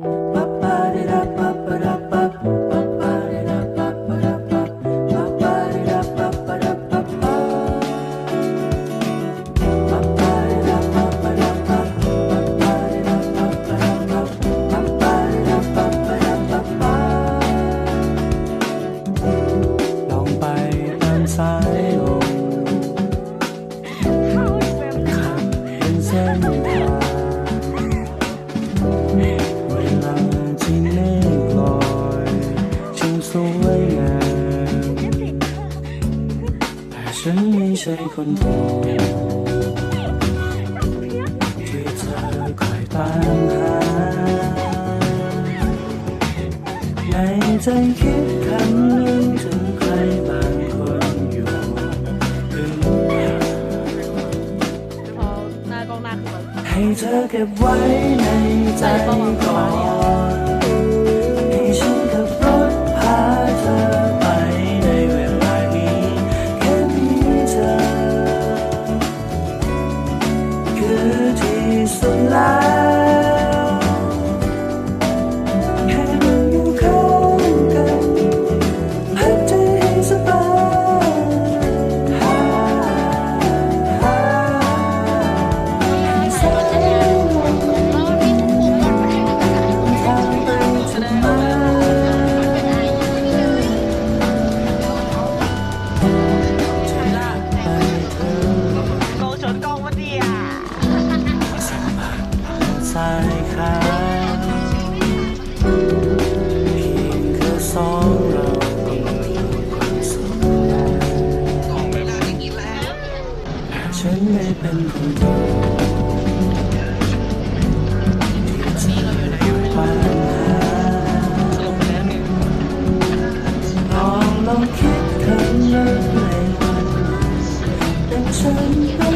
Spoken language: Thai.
ล ฉันไม่ใช่คนที่เธอคอยตามหา ในใจคิดคำนึงถึงใครบางคนอยู่ถึงพอหน้ากล้องหน้าคือแบบให้เธอเก็บไว้ในใจก่อน คือที่สุดแล้ว ฉันไม่เป็นผู้หญิงลองคิดถึงเมื่องในวันนั้นแต่ฉัน